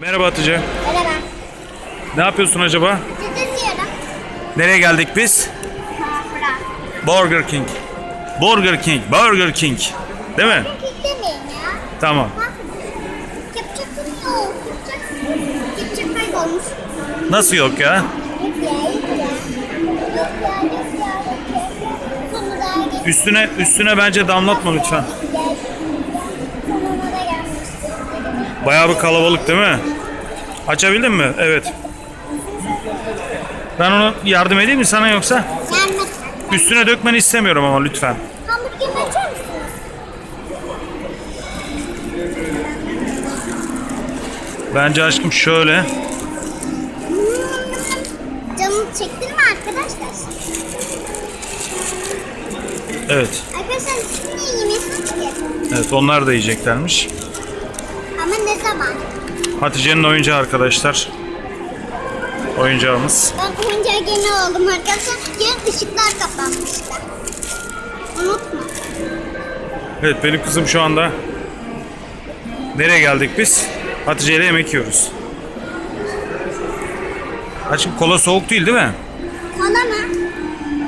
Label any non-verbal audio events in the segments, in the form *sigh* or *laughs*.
Merhaba Hatice. Merhaba. Ne yapıyorsun acaba? Sizi diyorum. Nereye geldik biz? Burger King. Burger King. Burger King. Değil mi? Ya. Tamam. Yapacak yok. Yapacak. Yapacak kaybolmuş. Nasıl yok ya? Yok ya, yok ya. Yok ya, yok ya, yok ya. Sonuna daha geç. Üstüne üstüne bence damlatma lütfen. Bayağı bir kalabalık değil mi? Açabildin mi? Evet. Ben onu yardım edeyim mi sana yoksa? Üstüne dökmeni istemiyorum ama lütfen. Bence aşkım şöyle. Canım çektin mi arkadaşlar? Evet. Arkadaşlar ki? Evet onlar da yiyeceklermiş. Hatice'nin oyuncağı arkadaşlar. Oyuncağımız. Ben oyuncağı gene aldım arkadaşlar. Yarın ışıklar kapanmıştı. Unutma. Evet benim kızım şu anda nereye geldik biz? Hatice ile yemek yiyoruz. Açık kola soğuk değil değil mi? Kola mı?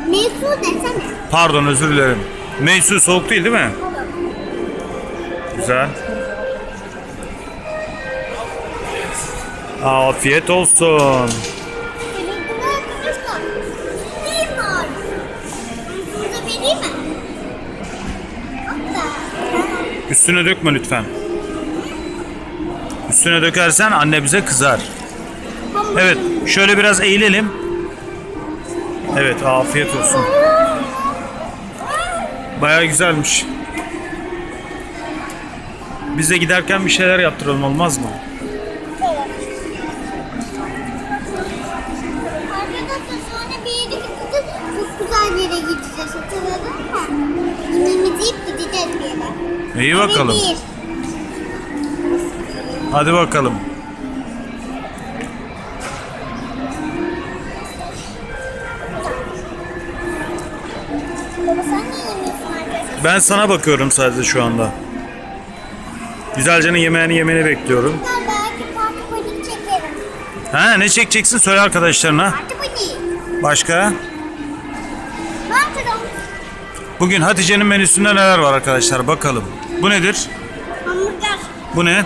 Mevzu desene. Pardon özür dilerim. Meysu soğuk değil değil mi? Güzel. Mi? Hatta. Üstüne dökme lütfen. Üstüne dökersen anne bize kızar. Evet şöyle biraz eğilelim. Evet afiyet olsun. Baya güzelmiş. Biz de giderken bir şeyler yaptıralım olmaz mı? İyi bakalım. Hadi bakalım. Ben sana bakıyorum sadece şu anda. Güzelce'nin yemeğini yemeni bekliyorum. Ha ne çekeceksin söyle arkadaşlarına. Başka? Bugün Hatice'nin menüsünde neler var arkadaşlar bakalım. Bu nedir? Hamburger. Bu ne?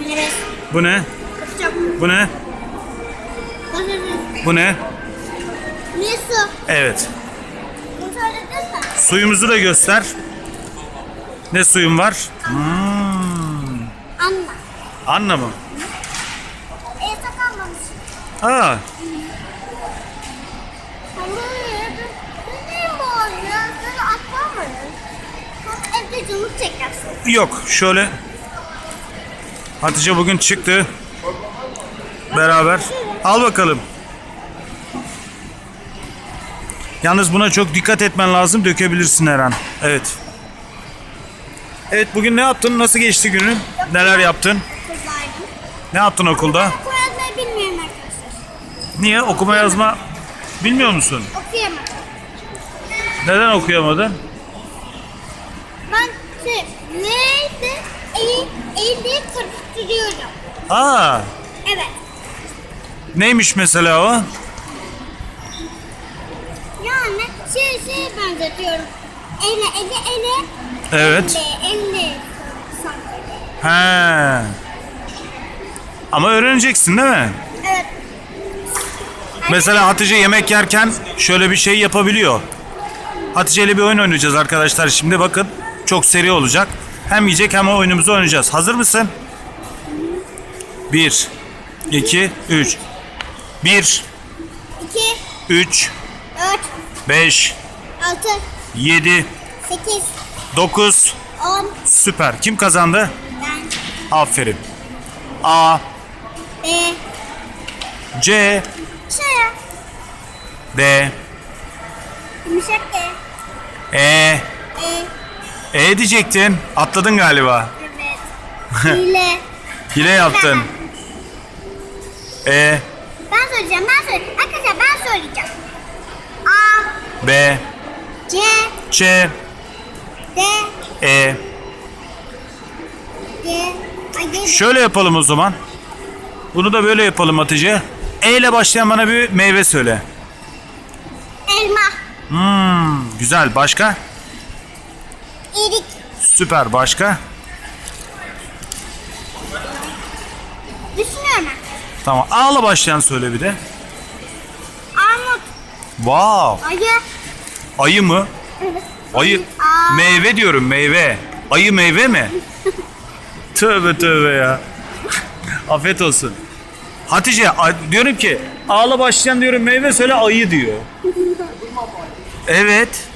Bilemeyiz. Bu ne? Kapacağım. Bu ne? Patates. Bu ne? Ne su? Evet. Suyumuzu da göster. Ne suyum var? Hmm. Anla. Anla mı? E sakalmamış. Aa, Hamburger. Neyim bu ya? Sen atlamayın. Evde canım çekersin. yok şöyle. Hatice bugün çıktı. Beraber. Al bakalım. Yalnız buna çok dikkat etmen lazım. Dökebilirsin her an. Evet. Evet bugün ne yaptın? Nasıl geçti günün? Neler yaptın? Kızlardım. Ne yaptın okulda? Koyazmayı bilmiyorum arkadaşlar. Niye? Okuma yazma bilmiyor musun? Okuyamam. Neden okuyamadın? Şey, neydi? El, eli karıştırıyorum. Aa, Evet. neymiş mesela o? Yani şey şey benzetiyorum. Ele ele ele. Evet. Elle. sanki. He. Ama öğreneceksin değil mi? Evet. Mesela Hatice yemek yerken şöyle bir şey yapabiliyor. Hatice ile bir oyun oynayacağız arkadaşlar. Şimdi bakın çok seri olacak. Hem yiyecek hem oyunumuzu oynayacağız. Hazır mısın? 1 2 3 1 2, 3 4, 5 6, 7 8, 9 10. Süper. Kim kazandı? Ben Aferin. A B. C Şöyle. D Yumuşak D. E E. E diyecektin. Atladın galiba. Evet. Hile. *laughs* Hile yaptın. E Ben söyleyeceğim ben söyleyeceğim. Arkadaşlar ben söyleyeceğim. A. B C. Ç D. E D. Şöyle yapalım o zaman. Bunu da böyle yapalım Hatice. E ile başlayan bana bir meyve söyle. Elma. Hmm, güzel. Başka? Erik. Süper. Başka? Düşünüyorum. Tamam. A ile başlayan söyle bir de. Armut. Wow. Ayı. Ayı mı? Evet. Ayı. Aa. Meyve diyorum meyve. Ayı meyve mi? *laughs* tövbe tövbe ya. Afiyet olsun. Hatice diyorum ki ağla başlayan diyorum meyve söyle ayı diyor. *laughs* Evet.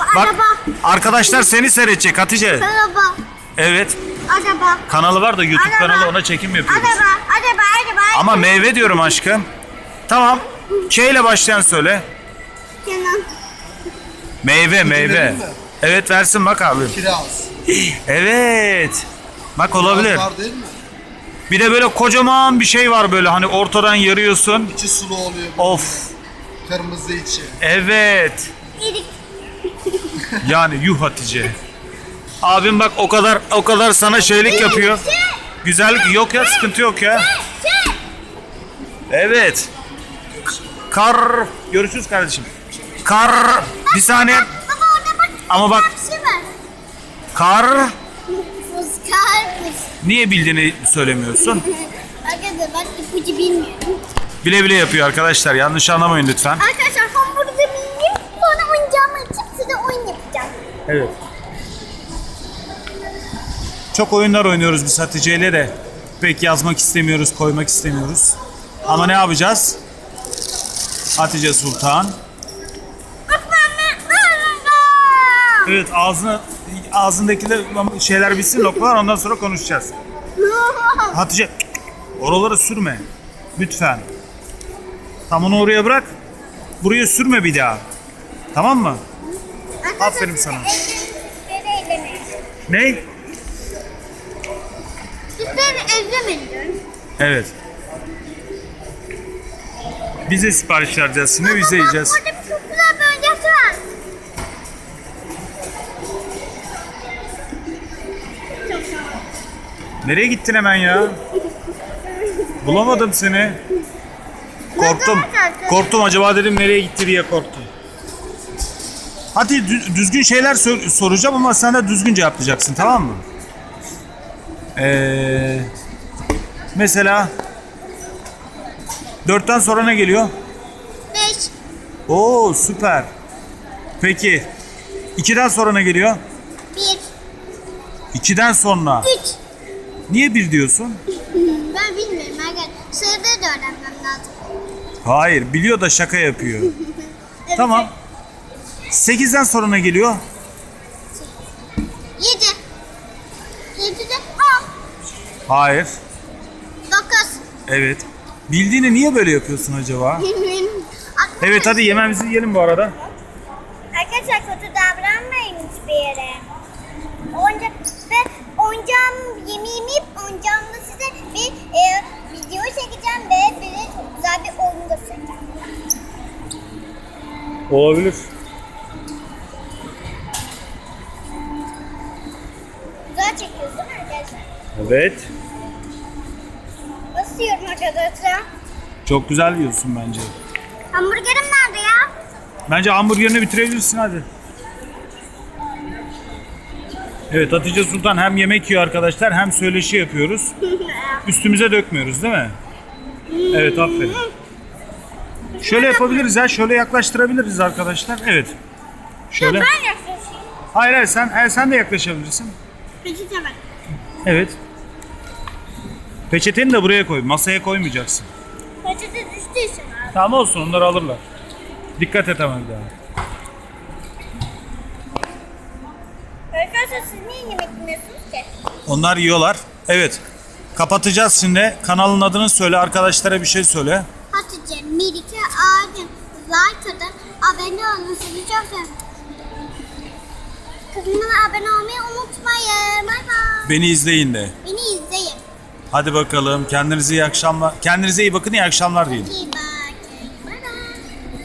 Bak Araba. arkadaşlar seni seyredecek Hatice. Araba. Evet. Araba. Kanalı var da YouTube Araba. kanalı ona çekim yapıyoruz. Araba. Araba. Araba. Ama meyve diyorum aşkım. Tamam. K ile başlayan söyle. Kenan. Meyve meyve. Evet versin bak abi. Kiraz. Evet. Bak olabilir. Kiraz var değil mi? Bir de böyle kocaman bir şey var böyle hani ortadan yarıyorsun. İçi sulu oluyor. Of. Kırmızı içi. Evet. Erik. Yani yuh Hatice. Abim bak o kadar o kadar sana şeylik yapıyor. Güzellik yok ya sıkıntı yok ya. Evet. Kar. Görüşürüz kardeşim. Kar. Bir saniye. Ama bak kar. Niye bildiğini söylemiyorsun? Arkadaşlar ben ipucu bilmiyorum. Bile bile yapıyor arkadaşlar. Yanlış anlamayın lütfen. Arkadaşlar Evet. Çok oyunlar oynuyoruz biz Hatice ile de. Pek yazmak istemiyoruz, koymak istemiyoruz. Ama ne yapacağız? Hatice Sultan. Evet ağzına ağzındaki de şeyler bitsin lokmalar ondan sonra konuşacağız. Hatice oraları sürme. Lütfen. Tam onu oraya bırak. Buraya sürme bir daha. Tamam mı? Aferin sana. Ne? Süsleri ellemeyin diyorum. Evet. Bize sipariş vereceğiz şimdi bize yiyeceğiz. Bak orada bir çok güzel bir oyuncak var. Nereye gittin hemen ya? Bulamadım seni. Korktum. Korktum acaba dedim nereye gitti diye korktum. Hadi dü- düzgün şeyler sor- soracağım ama sen de düzgün cevaplayacaksın tamam mı? Ee, mesela dörtten sonra ne geliyor? Beş. Oo süper. Peki ikiden sonra ne geliyor? Bir. İkiden sonra. Üç. Niye bir diyorsun? Ben bilmiyorum arkadaşlar. Sırada da öğrenmem lazım. Hayır biliyor da şaka yapıyor. *laughs* Evet. Tamam. 8'den sonra ne geliyor? Yedi. Yedi de on. Hayır. Dokuz. Evet. Bildiğini niye böyle yapıyorsun acaba? Bilmiyorum. Aklıma Evet hadi yememizi yiyelim bu arada. Arkadaşlar kötü davranmayın hiçbir yere. Oyuncak ve oyuncağım yemeğimi yiyip oyuncağımda size bir e, video çekeceğim ve bir de çok güzel bir oyun göstereceğim. Olabilir. Evet. Nasıl yiyorum arkadaşlar? Çok güzel yiyorsun bence. Hamburgerim nerede ya? Bence hamburgerini bitirebilirsin hadi. Evet Hatice Sultan hem yemek yiyor arkadaşlar hem söyleşi yapıyoruz. *laughs* Üstümüze dökmüyoruz değil mi? Evet aferin. Şöyle yapabiliriz ya şöyle yaklaştırabiliriz arkadaşlar. Evet. Şöyle. Ben yaklaşayım. Hayır hayır sen, hayır, sen de yaklaşabilirsin. Peçete ver. Evet. Peçeteni de buraya koy. Masaya koymayacaksın. Peçete düştüyse abi. Tamam olsun onları alırlar. Dikkat et ama bir daha. Arkadaşlar siz niye yemek yemiyorsunuz ki? Onlar yiyorlar. Evet. Kapatacağız şimdi. Kanalın adını söyle. Arkadaşlara bir şey söyle. Hatice, Melike, Adem, like atın, abone olun. Sizi çok seviyorum. Kanalıma abone olmayı unutmayın. Bay bay. Beni izleyin de. Beni izleyin. Hadi bakalım. Kendinize iyi akşamlar. Kendinize iyi bakın. iyi akşamlar diyelim. İyi bye.